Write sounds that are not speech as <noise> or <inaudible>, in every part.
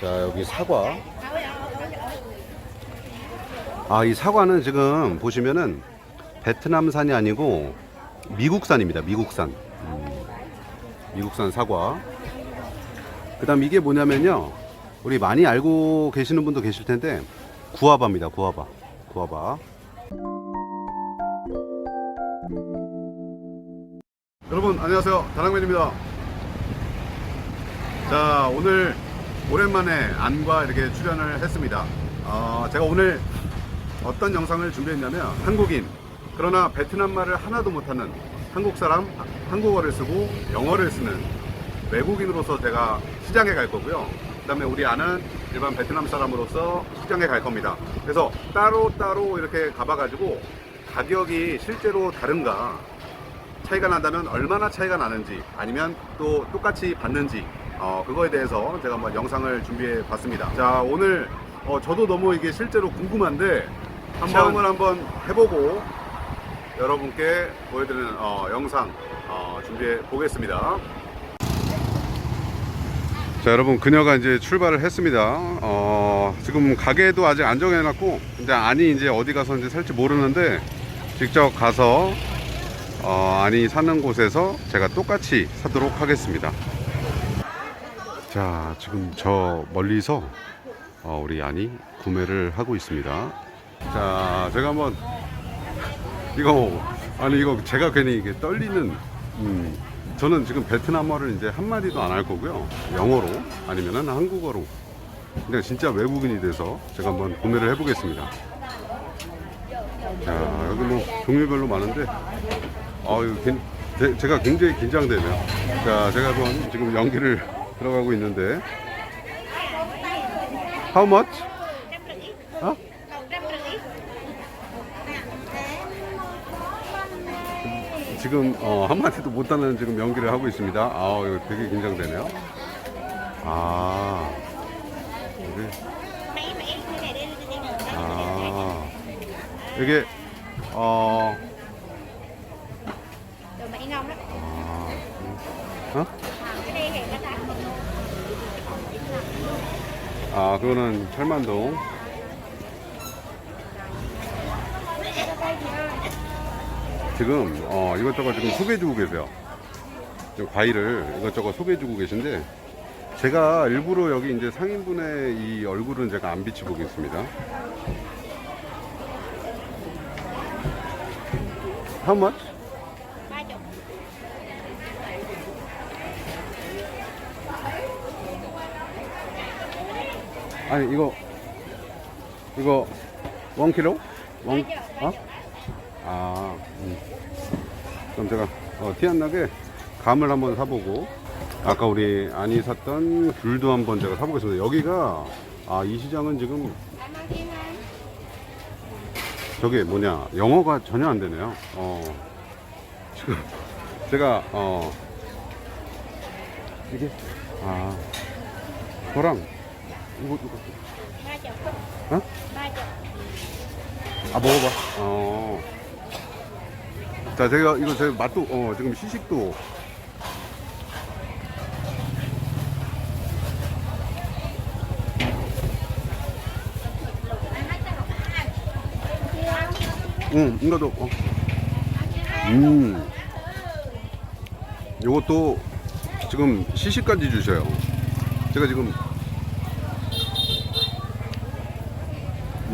자 여기 사과. 아 이 사과는 지금 보시면은 베트남산이 아니고 미국산입니다 미국산. 음, 미국산 사과. 그 다음 이게 뭐냐면요 우리 많이 알고 계시는 분도 계실 텐데 구아바입니다 구아바. 구아바. 여러분 안녕하세요. 다랑맨입니다. 자 오늘 오랜만에 안과 이렇게 출연을 했습니다. 어, 제가 오늘 어떤 영상을 준비했냐면 한국인 그러나 베트남 말을 하나도 못하는 한국 사람 한국어를 쓰고 영어를 쓰는 외국인으로서 제가 시장에 갈 거고요. 그 다음에 우리 아는 일반 베트남 사람으로서 시장에 갈 겁니다. 그래서 따로 따로 이렇게 가봐가지고 가격이 실제로 다른가 차이가 난다면 얼마나 차이가 나는지 아니면 또 똑같이 받는지 어, 그거에 대해서 제가 한번 영상을 준비해 봤습니다. 자 오늘 어, 저도 너무 이게 실제로 궁금한데 체험을 한번 해보고 여러분께 보여드리는 어, 영상 어, 준비해 보겠습니다. 자 여러분 그녀가 이제 출발을 했습니다. 어, 지금 가게도 아직 안 정해놨고 이제 아니 이제 어디 가서 이제 살지 모르는데 직접 가서 어, 아니 사는 곳에서 제가 똑같이 사도록 하겠습니다. 자, 지금 저 멀리서 어, 우리 아니 구매를 하고 있습니다. 자, 제가 한번 <laughs> 이거 아니 이거 제가 괜히 이게 떨리는 음, 저는 지금 베트남어를 이제 한 마디도 안 할 거고요. 영어로 아니면은 한국어로 그냥 진짜 외국인이 돼서 제가 한번 구매를 해 보겠습니다. 자, 여기 뭐 종류별로 많은데 아, 괜- 제- 제가 굉장히 긴장되네요. 자, 제가 한번 지금 연기를 들어가고 있는데. How much? 어? 지금 어, 한마디도 못하는 지금 연기를 하고 있습니다. 아, 이거 되게 긴장되네요. 아, 이게 아, 이게 어. 아, 아, 그거는 철만동. 지금 어, 이것저것 지금 소개해주고 계세요. 지금 과일을 이것저것 소개해주고 계신데 제가 일부러 여기 이제 상인분의 이 얼굴은 제가 안 비춰보겠습니다. How much? 아니 이거 이거 원 킬로? 원 어? 아 음. 그럼 제가 어, 티 안 나게 감을 한번 사보고 아까 우리 안이 샀던 귤도 한번 제가 사보겠습니다. 여기가 아 이 시장은 지금. 저게 뭐냐 영어가 전혀 안 되네요. 어 지금 제가 어 이게 아 저랑 이거 이거 chục. 어? Chục. 아 먹어봐. 어. 자 제가 이거 제 맛도 어 지금 시식도 응 이거도 어. 음 요것도 지금 시식까지 주셔요. 제가 지금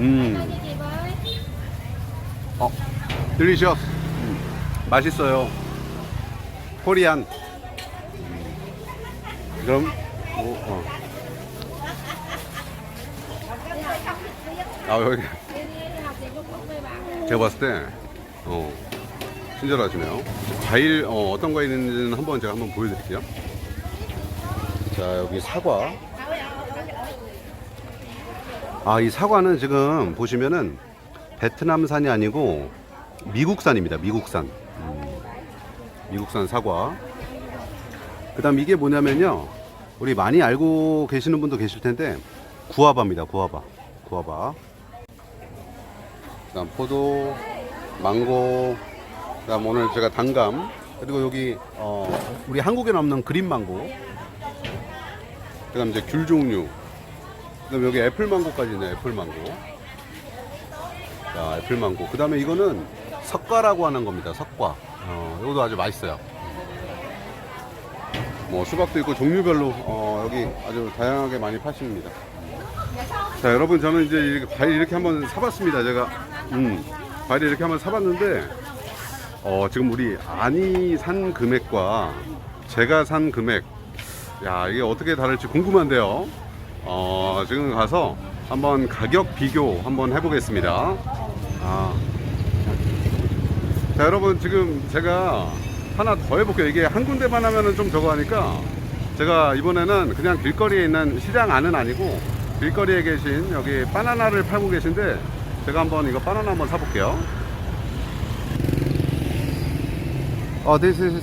음. 어, 딜리셔스. 맛있어요. 코리안. 음. 그럼, 뭐, 어. 아, 여기. 제가 봤을 때, 어, 친절하시네요. 과일, 어, 어떤 과일 있는지는 한번 제가 한번 보여드릴게요. 자, 여기 사과. 아, 이 사과는 지금 보시면은 베트남산이 아니고 미국산입니다. 미국산. 음, 미국산 사과. 그 다음 이게 뭐냐면요. 우리 많이 알고 계시는 분도 계실 텐데 구아바입니다. 구아바. 구아바. 그 다음 포도, 망고, 그 다음 오늘 제가 단감, 그리고 여기 어, 우리 한국에는 없는 그린 망고, 그 다음 이제 귤 종류, 그다음에 여기 애플망고까지 있네. 애플망고. 자, 애플망고. 그 다음에 이거는 석과라고 하는 겁니다. 석과. 어, 이것도 아주 맛있어요. 뭐 수박도 있고 종류별로 어, 여기 아주 다양하게 많이 파십니다. 자, 여러분 저는 이제 이렇게 과일 이렇게 한번 사봤습니다. 제가 음, 과일 이렇게 한번 사봤는데 어, 지금 우리 안이 산 금액과 제가 산 금액 야 이게 어떻게 다를지 궁금한데요. 어, 지금 가서 한번 가격 비교 한번 해보겠습니다. 아. 자 여러분 지금 제가 하나 더 해볼게요. 이게 한 군데만 하면은 좀 저거 하니까 제가 이번에는 그냥 길거리에 있는 시장 안은 아니고 길거리에 계신 여기 바나나를 팔고 계신데 제가 한번 이거 바나나 한번 사볼게요. 어, this is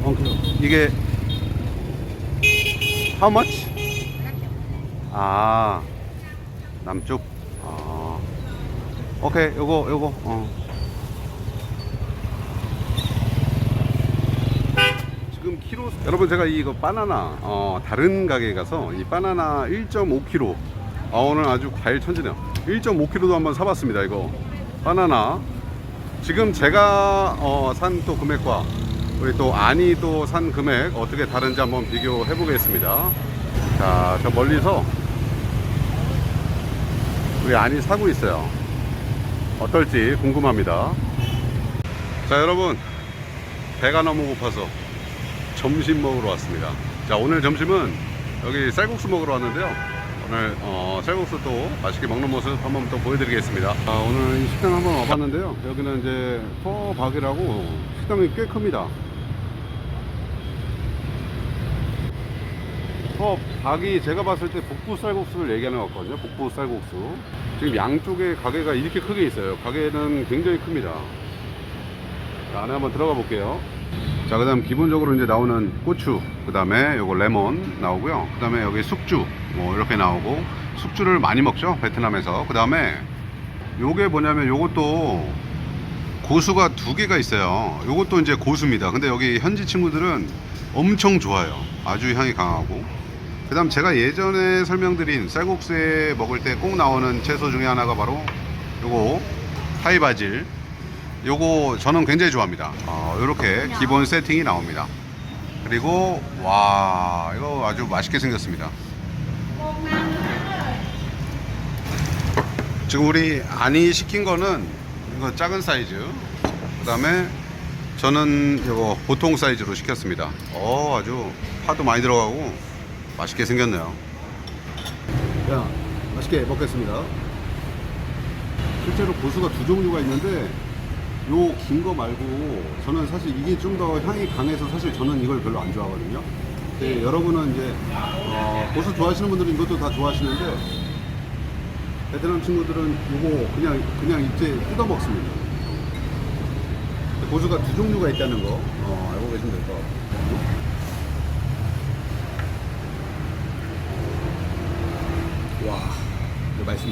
어, 그, 이게 how much? 아 남쪽. 아 오케이 요거 요거 어. 지금 키로 여러분 제가 이거 바나나 어 다른 가게에 가서 이 바나나 1.5kg 아 오늘 아주 과일 천지네요. 1.5kg도 한번 사봤습니다 이거. 바나나. 지금 제가 어, 산 또 금액과 우리 또 안이 또산 금액 어떻게 다른지 한번 비교해 보겠습니다. 자 저 멀리서 우리 안이 사고 있어요. 어떨지 궁금합니다. 자 여러분. 배가 너무 고파서 점심 먹으러 왔습니다. 자 오늘 점심은 여기 쌀국수 먹으러 왔는데요. 오늘 어, 쌀국수 또 맛있게 먹는 모습 한번 또 보여드리겠습니다. 아, 오늘 이 식당 한번 와봤는데요. 여기는 이제 퍼박이라고 식당이 꽤 큽니다 퍼박이 제가 봤을 때 북부 쌀국수를 얘기하는 것 같거든요 북부 쌀국수 지금 양쪽에 가게가 이렇게 크게 있어요 가게는 굉장히 큽니다 자, 안에 한번 들어가 볼게요 자, 그 다음 기본적으로 이제 나오는 고추, 그 다음에 요거 레몬 나오고요. 그 다음에 여기 숙주, 뭐 이렇게 나오고, 숙주를 많이 먹죠, 베트남에서. 그 다음에 요게 뭐냐면 요것도 고수가 두 개가 있어요. 요것도 이제 고수입니다. 근데 여기 현지 친구들은 엄청 좋아요. 아주 향이 강하고. 그 다음 제가 예전에 설명드린 쌀국수에 먹을 때 꼭 나오는 채소 중에 하나가 바로 요거 하이바질. 요거 저는 굉장히 좋아합니다. 어, 요렇게 기본 세팅이 나옵니다. 그리고 와 이거 아주 맛있게 생겼습니다. 지금 우리 안이 시킨 거는 이거 작은 사이즈. 그 다음에 저는 이거 보통 사이즈로 시켰습니다. 어 아주 파도 많이 들어가고 맛있게 생겼네요. 자 맛있게 먹겠습니다. 실제로 고수가 두 종류가 있는데 요 긴 거 말고 저는 사실 이게 좀 더 향이 강해서 사실 저는 이걸 별로 안 좋아하거든요. 근데 여러분은 이제 어, 고수 좋아하시는 분들은 이것도 다 좋아하시는데 베트남 친구들은 이거 그냥 그냥 이제 뜯어 먹습니다. 고수가 두 종류가 있다는 거 어, 알고 계시면 될 것 같아요. 와, 이거 맛있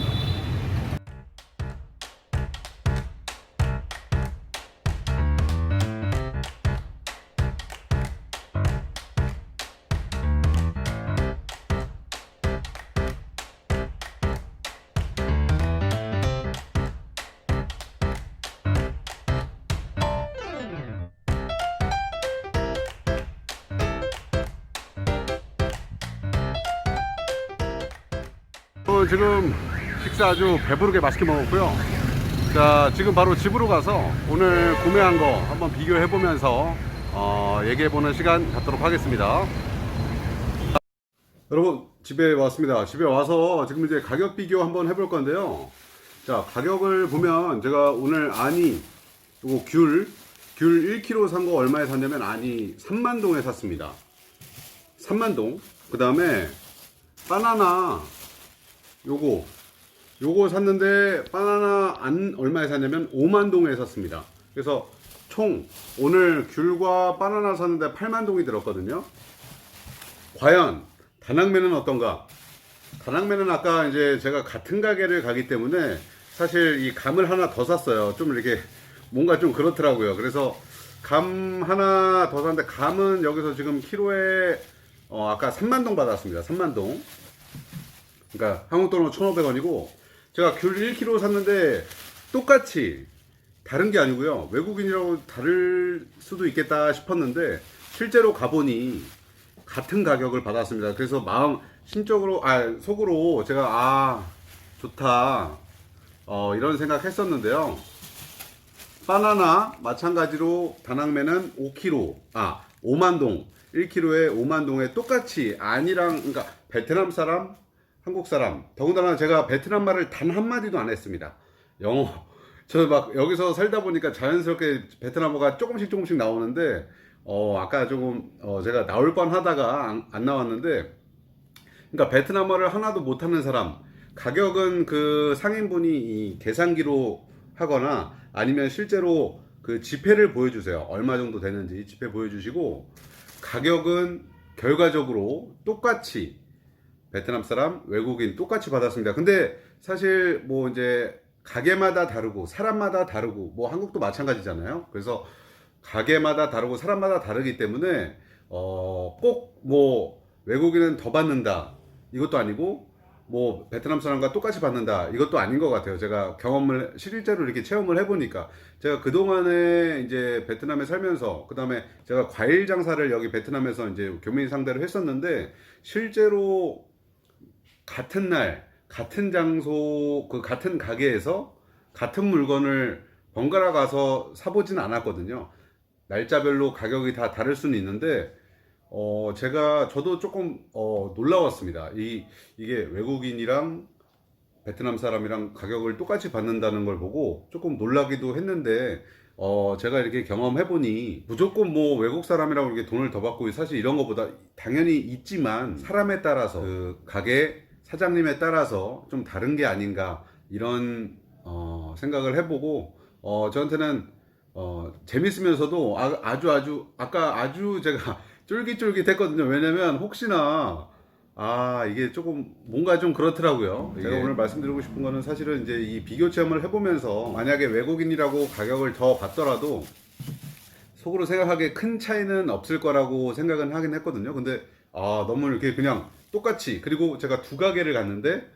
지금 식사 아주 배부르게 맛있게 먹었고요. 자, 지금 바로 집으로 가서 오늘 구매한 거 한번 비교해 보면서 어, 얘기해 보는 시간 갖도록 하겠습니다. 여러분, 집에 왔습니다. 집에 와서 지금 이제 가격 비교 한번 해볼 건데요. 자, 가격을 보면 제가 오늘 아니, 요거 귤, 귤 1kg 산 거 얼마에 샀냐면 아니 3만동에 샀습니다. 3만동. 그 다음에 바나나 요거 요거 샀는데 바나나 안 얼마에 샀냐면 5만 동에 샀습니다. 그래서 총 오늘 귤과 바나나 샀는데 8만 동이 들었거든요. 과연 다낭면은 어떤가? 다낭면은 아까 이제 제가 같은 가게를 가기 때문에 사실 이 감을 하나 더 샀어요. 좀 이렇게 뭔가 좀 그렇더라고요. 그래서 감 하나 더 샀는데 감은 여기서 지금 키로에 어, 아까 3만동 받았습니다. 3만동. 그러니까 한국 돈으로 1,500원이고 제가 귤 1kg 샀는데 똑같이 다른 게 아니고요. 외국인이라고 다를 수도 있겠다 싶었는데 실제로 가보니 같은 가격을 받았습니다. 그래서 마음 심적으로 아 속으로 제가 아 좋다 어, 이런 생각 했었는데요. 바나나 마찬가지로 다낭매는 5kg 아 5만동 1kg에 5만동에 똑같이 아니랑 그러니까 베트남 사람 한국 사람. 더군다나 제가 베트남 말을 단 한마디도 안 했습니다. 영어. 저 막 여기서 살다 보니까 자연스럽게 베트남어가 조금씩 조금씩 나오는데 어 아까 조금 어 제가 나올 뻔 하다가 안, 안 나왔는데 그러니까 베트남어를 하나도 못하는 사람. 가격은 그 상인분이 이 계산기로 하거나 아니면 실제로 그 지폐를 보여주세요. 얼마 정도 되는지 지폐 보여주시고 가격은 결과적으로 똑같이 베트남 사람 외국인 똑같이 받았습니다. 근데 사실 뭐 이제 가게마다 다르고 사람마다 다르고 뭐 한국도 마찬가지잖아요. 그래서 가게마다 다르고 사람마다 다르기 때문에 어 꼭 뭐 외국인은 더 받는다. 이것도 아니고 뭐 베트남 사람과 똑같이 받는다. 이것도 아닌 것 같아요. 제가 경험을 실제로 이렇게 체험을 해보니까 제가 그 동안에 이제 베트남에 살면서 그 다음에 제가 과일 장사를 여기 베트남에서 이제 교민 상대로 했었는데 실제로 같은 날 같은 장소 그 같은 가게에서 같은 물건을 번갈아 가서 사보진 않았거든요. 날짜별로 가격이 다 다를 수는 있는데 어 제가 저도 조금 어 놀라웠습니다. 이 이게 외국인이랑 베트남 사람이랑 가격을 똑같이 받는다는 걸 보고 조금 놀라기도 했는데 어 제가 이렇게 경험해 보니 무조건 뭐 외국 사람이라고 이렇게 돈을 더 받고 사실 이런 것보다 당연히 있지만 사람에 따라서 그 가게 사장님에 따라서 좀 다른 게 아닌가 이런 어 생각을 해보고 어 저한테는 어 재밌으면서도 아, 아주 아주 아까 아주 제가 <laughs> 쫄깃쫄깃했거든요 왜냐면 혹시나 아 이게 조금 뭔가 좀 그렇더라고요. 제가 오늘 말씀드리고 싶은 거는 사실은 이제 이 비교 체험을 해보면서 만약에 외국인이라고 가격을 더 받더라도 속으로 생각하기에 큰 차이는 없을 거라고 생각은 하긴 했거든요. 근데 아 너무 이렇게 그냥 똑같이 그리고 제가 두 가게를 갔는데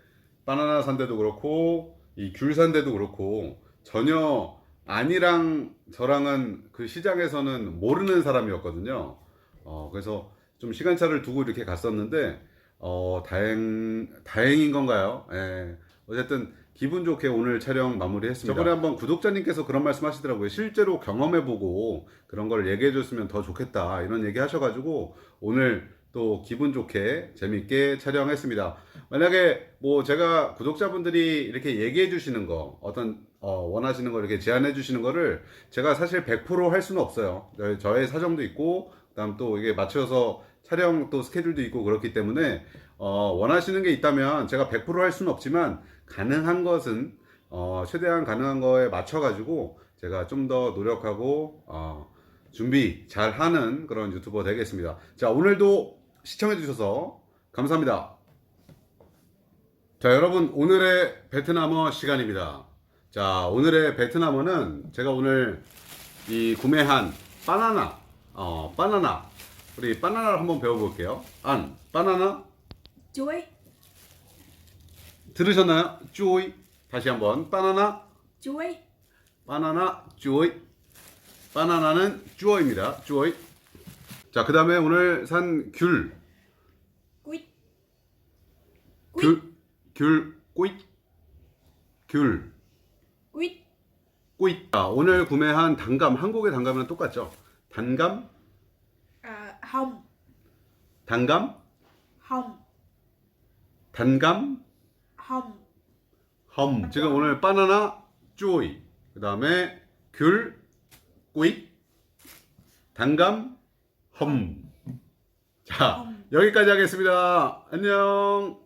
바나나 산데도 그렇고 이 귤 산데도 그렇고 전혀 아니랑 저랑은 그 시장에서는 모르는 사람이었거든요. 어 그래서 좀 시간차를 두고 이렇게 갔었는데 어 다행 다행인 건가요? 예. 어쨌든 기분 좋게 오늘 촬영 마무리했습니다. 저번에 한번 구독자님께서 그런 말씀 하시더라고요. 실제로 경험해보고 그런 걸 얘기해줬으면 더 좋겠다 이런 얘기 하셔가지고 오늘 또 기분 좋게 재밌게 촬영했습니다. 만약에 뭐 제가 구독자분들이 이렇게 얘기해 주시는 거 어떤 어, 원하시는 거 이렇게 제안해 주시는 거를 제가 사실 100%할 수는 없어요. 저희- 저의 사정도 있고 그다음 또 이게 맞춰서 촬영 또 스케줄도 있고 그렇기 때문에 어, 원하시는 게 있다면 제가 100%할 수는 없지만 가능한 것은 어, 최대한 가능한 거에 맞춰 가지고 제가 좀 더 노력하고 어, 준비 잘 하는 그런 유튜버 되겠습니다. 자, 오늘도 시청해 주셔서 감사합니다. 자, 여러분 오늘의 베트남어 시간입니다. 자, 오늘의 베트남어는 제가 오늘 이 구매한 바나나 어, 바나나 우리 바나나를 한번 배워볼게요. 안 바나나 chuối 들으셨나요? 쪼이 다시 한번 바나나 chuối 바나나 쪼이 바나나는 쪼이입니다. 쪼이 자, 그 다음에 오늘 산 귤, quýt 귤, 귤, 꼬이, 귤, quýt 꼬이. 자, 오늘 구매한 단감, 한국의 단감이랑 똑같죠? 단감, à, hồng 단감, hồng 단감, hồng 험. 지금 오늘 바나나, 쪼이. 그 다음에 귤, 꼬이, 단감, 험. 자, 여기까지 하겠습니다. 안녕.